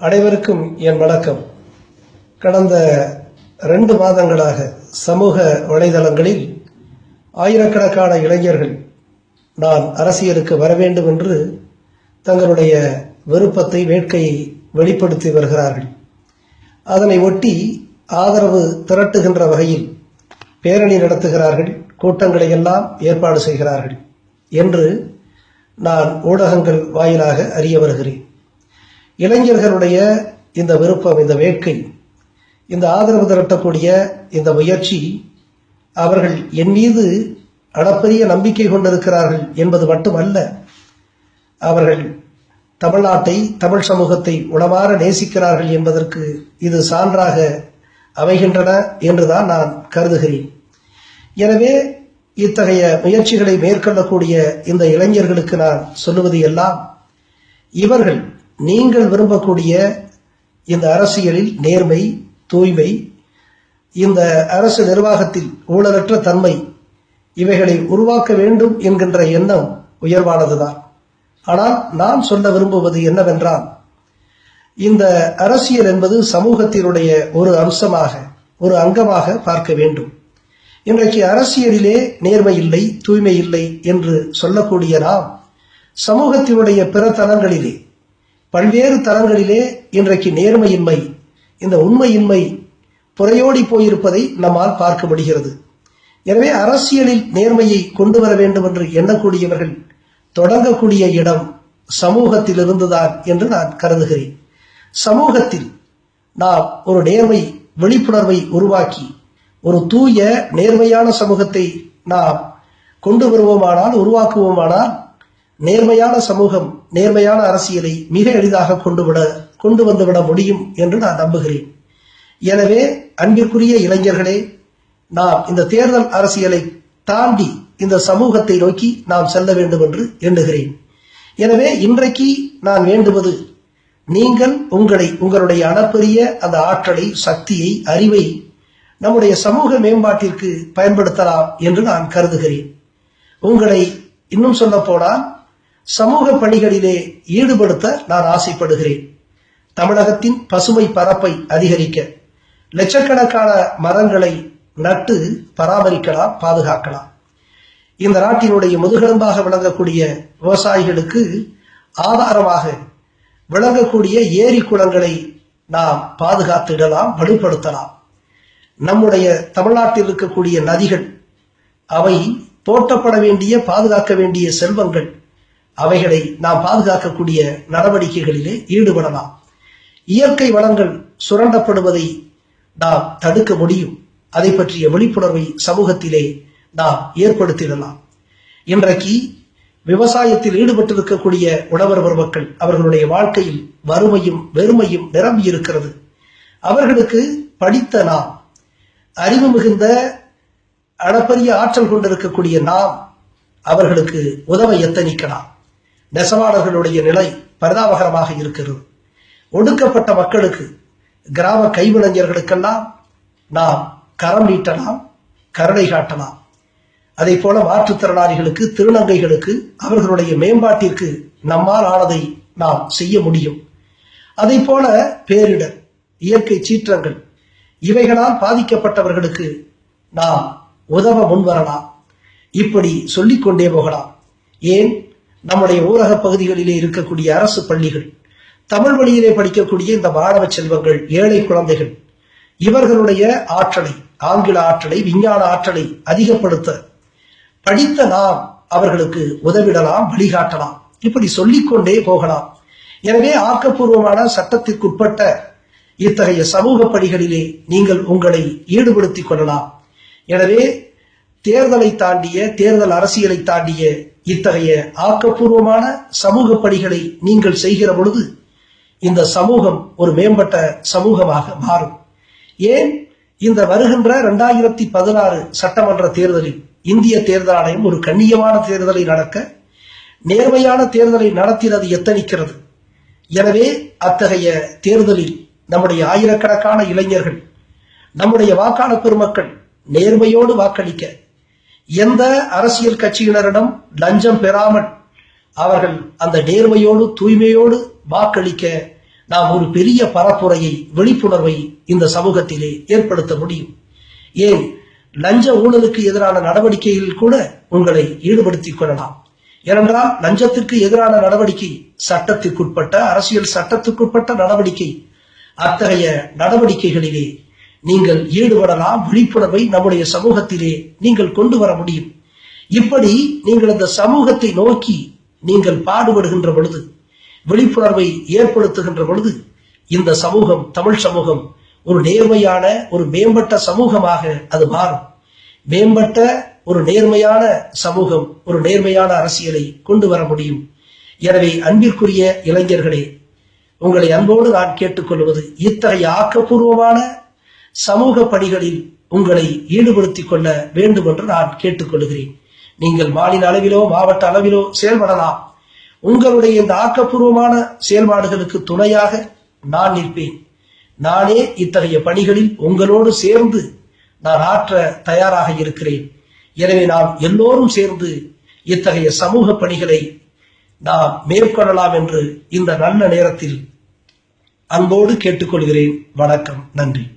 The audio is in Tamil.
அனைவருக்கும் என் வணக்கம். கடந்த ரெண்டு மாதங்களாக சமூக வலைதளங்களில் ஆயிரக்கணக்கான இளைஞர்கள் நான் அரசியலுக்கு வர வேண்டும் என்று தங்களுடைய விருப்பத்தை வேட்கையை வெளிப்படுத்தி வருகிறார்கள். அதனை ஒட்டி ஆதரவு திரட்டுகின்ற வகையில் பேரணி நடத்துகிறார்கள் கூட்டங்களை எல்லாம் ஏற்பாடு செய்கிறார்கள் என்று நான் ஊடகங்கள் வாயிலாக அறிய வருகிறேன். இளைஞர்களுடைய இந்த விருப்பம் இந்த வேட்கை இந்த ஆதரவு திரட்டக்கூடிய இந்த முயற்சி அவர்கள் என் மீது அளப்பரிய நம்பிக்கை கொண்டிருக்கிறார்கள் என்பது மட்டுமல்ல அவர்கள் தமிழ்நாட்டை தமிழ் சமூகத்தை உளமாற நேசிக்கிறார்கள் என்பதற்கு இது சான்றாக அமைகின்றன என்றுதான் நான் கருதுகிறேன். எனவே இத்தகைய முயற்சிகளை மேற்கொள்ளக்கூடிய இந்த இளைஞர்களுக்கு நான் சொல்லுவது எல்லாம் இவர்கள் நீங்கள் விரும்பக்கூடிய இந்த அரசியலில் நேர்மை தூய்மை இந்த அரசு நிர்வாகத்தில் ஊழலற்ற தன்மை இவைகளை உருவாக்க வேண்டும் என்கின்ற எண்ணம் உயர்வானதுதான். ஆனால் நான் சொல்ல விரும்புவது என்னவென்றால் இந்த அரசியல் என்பது சமூகத்தினுடைய ஒரு அம்சமாக ஒரு அங்கமாக பார்க்க வேண்டும். இன்றைக்கு அரசியலிலே நேர்மை இல்லை தூய்மை இல்லை என்று சொல்லக்கூடிய நாம் சமூகத்தினுடைய பிற தளங்களிலே பல்வேறு தளங்களிலே இன்றைக்கு நேர்மையின்மை இந்த உண்மையின்மை புறையோடி போயிருப்பதை நம்மால் பார்க்க முடிகிறது. எனவே அரசியலில் நேர்மையை கொண்டு வர வேண்டும் என்று எண்ணக்கூடியவர்கள் தொடங்கக்கூடிய இடம் சமூகத்தில் இருந்துதான் என்று நான் கருதுகிறேன். சமூகத்தில் நாம் ஒரு நேர்மை விழிப்புணர்வை உருவாக்கி ஒரு தூய நேர்மையான சமூகத்தை நாம் கொண்டு வருவோமானால் உருவாக்குவோமானால் நேர்மையான சமூகம் நேர்மையான அரசியலை மிக எளிதாக கொண்டு விட கொண்டு வந்துவிட முடியும் என்று நான் நம்புகிறேன். எனவே அன்பிற்குரிய இளைஞர்களே நாம் இந்த தேர்தல் அரசியலை தாண்டி இந்த சமூகத்தை நோக்கி நாம் செல்ல வேண்டும் என்று எண்ணுகிறேன். எனவே இன்றைக்கு நான் வேண்டுவது நீங்கள் உங்களை உங்களுடைய அளப்பரிய அந்த ஆற்றலை சக்தியை அறிவை நம்முடைய சமூக மேம்பாட்டிற்கு பயன்படுத்தலாம் என்று நான் கருதுகிறேன். உங்களை இன்னும் சொல்ல போனால் சமூக பணிகளிலே ஈடுபடுத்த நான் ஆசைப்படுகிறேன். தமிழகத்தின் பசுமை பரப்பை அதிகரிக்க லட்சக்கணக்கான மரங்களை நட்டு பராமரிக்கலாம் பாதுகாக்கலாம். இந்த நாட்டினுடைய முதுகெலும்பாக விளங்கக்கூடிய விவசாயிகளுக்கு ஆதாரமாக விளங்கக்கூடிய ஏரி குளங்களை நாம் பாதுகாத்திடலாம் வலுப்படுத்தலாம். நம்முடைய தமிழ்நாட்டில் இருக்கக்கூடிய நதிகள் அவை போற்றப்பட வேண்டிய பாதுகாக்க வேண்டிய செல்வங்கள் அவைகளை நாம் பாதுகாக்கக்கூடிய நடவடிக்கைகளிலே ஈடுபடலாம். இயற்கை வளங்கள் சுரண்டப்படுவதை நாம் தடுக்க முடியும். அதை பற்றிய விழிப்புணர்வை சமூகத்திலே நாம் ஏற்படுத்திடலாம். இன்றைக்கு விவசாயத்தில் ஈடுபட்டிருக்கக்கூடிய உழவர் பெருமக்கள் அவர்களுடைய வாழ்க்கையில் வறுமையும் வெறுமையும் நிரம்பி இருக்கிறது. அவர்களுக்கு படித்த நாம் அறிவு மிகுந்த அளப்பரிய ஆற்றல் கொண்டிருக்கக்கூடிய நாம் அவர்களுக்கு உதவ எத்தனிக்கலாம். நெசவாளர்களுடைய நிலை பரிதாபகரமாக இருக்கிறது. ஒடுக்கப்பட்ட மக்களுக்கு கிராம கைவிளைஞர்களுக்கெல்லாம் நாம் கரம் நீட்டலாம் கருணை காட்டலாம். அதே போல மாற்றுத்திறனாளிகளுக்கு திருநங்கைகளுக்கு அவர்களுடைய மேம்பாட்டிற்கு நம்மால் ஆனதை நாம் செய்ய முடியும். அதை போல பேரிடர் இயற்கை சீற்றங்கள் இவைகளால் பாதிக்கப்பட்டவர்களுக்கு நாம் உதவ முன்வரலாம். இப்படி சொல்லிக்கொண்டே போகலாம். ஏன்? நம்முடைய ஊரக பகுதிகளிலே இருக்கக்கூடிய அரசு பள்ளிகள் தமிழ் வழியிலே படிக்கக்கூடிய இந்த மாணவ செல்வங்கள் ஏழை குழந்தைகள் இவர்களுடைய ஆற்றலை ஆங்கில ஆற்றலை விஞ்ஞான ஆற்றலை அதிகப்படுத்த படித்த நாம் அவர்களுக்கு உதவிடலாம் வழிகாட்டலாம். இப்படி சொல்லிக்கொண்டே போகலாம். எனவே ஆக்கப்பூர்வமான சட்டத்திற்குட்பட்ட இத்தகைய சமூக பணிகளிலே நீங்கள் உங்களை ஈடுபடுத்திக் கொள்ளலாம். எனவே தேர்தலை தாண்டிய தேர்தல் அரசியலை தாண்டிய இத்தகைய ஆக்கப்பூர்வமான சமூக பணிகளை நீங்கள் செய்கிற பொழுது இந்த சமூகம் ஒரு மேம்பட்ட சமூகமாக மாறும். ஏன்? இந்த வருகின்ற இரண்டாயிரத்தி பதினாறு சட்டமன்ற தேர்தலில் இந்திய தேர்தல் ஆணையம் ஒரு கண்ணியமான தேர்தலை நடக்க நேர்மையான தேர்தலை நடத்தினது எத்தனிக்கிறது? எனவே அத்தகைய தேர்தலில் நம்முடைய ஆயிரக்கணக்கான இளைஞர்கள் நம்முடைய வாக்காளர் பெருமக்கள் நேர்மையோடு வாக்களிக்க எந்த அரசியல் கட்சியினரிடம் லஞ்சம் பெறாமல் அவர்கள் அந்த நேர்மையோடு தூய்மையோடு வாக்களிக்க நாம் ஒரு பெரிய பரப்புரையை விழிப்புணர்வை இந்த சமூகத்திலே ஏற்படுத்த முடியும். ஏன்? லஞ்ச ஊழலுக்கு எதிரான நடவடிக்கையில் கூட உங்களை ஈடுபடுத்திக் கொள்ளலாம். ஏனென்றால் லஞ்சத்திற்கு எதிரான நடவடிக்கை சட்டத்திற்குட்பட்ட அரசியல் சட்டத்திற்குட்பட்ட நடவடிக்கை. அத்தகைய நடவடிக்கைகளிலே நீங்கள் ஈடுபடலாம் விழிப்புணர்வை நம்முடைய சமூகத்திலே நீங்கள் கொண்டு வர முடியும். இப்படி நீங்கள் அந்த சமூகத்தை நோக்கி நீங்கள் பாடுபடுகின்ற பொழுது விழிப்புணர்வை ஏற்படுத்துகின்ற பொழுது இந்த சமூகம் தமிழ் சமூகம் ஒரு நேர்மையான ஒரு மேம்பட்ட சமூகமாக அது மாறும். மேம்பட்ட ஒரு நேர்மையான சமூகம் ஒரு நேர்மையான அரசியலை கொண்டு வர முடியும். எனவே அன்பிற்குரிய இளைஞர்களே உங்களை அன்போடு நான் கேட்டுக்கொள்வது இத்தகைய ஆக்கப்பூர்வமான சமூக பணிகளில் உங்களை ஈடுபடுத்திக் கொள்ள வேண்டும் என்று நான் கேட்டுக்கொள்கிறேன். நீங்கள் மாநில அளவிலோ மாவட்ட அளவிலோ செயல்படலாம். உங்களுடைய இந்த ஆக்கப்பூர்வமான செயல்பாடுகளுக்கு துணையாக நான் நிற்பேன். நானே இத்தகைய பணிகளில் உங்களோடு சேர்ந்து நான் ஆற்ற தயாராக இருக்கிறேன். எனவே நாம் எல்லோரும் சேர்ந்து இத்தகைய சமூக பணிகளை நாம் மேற்கொள்ளலாம் என்று இந்த நல்ல நேரத்தில் அன்போடு கேட்டுக்கொள்கிறேன். வணக்கம். நன்றி.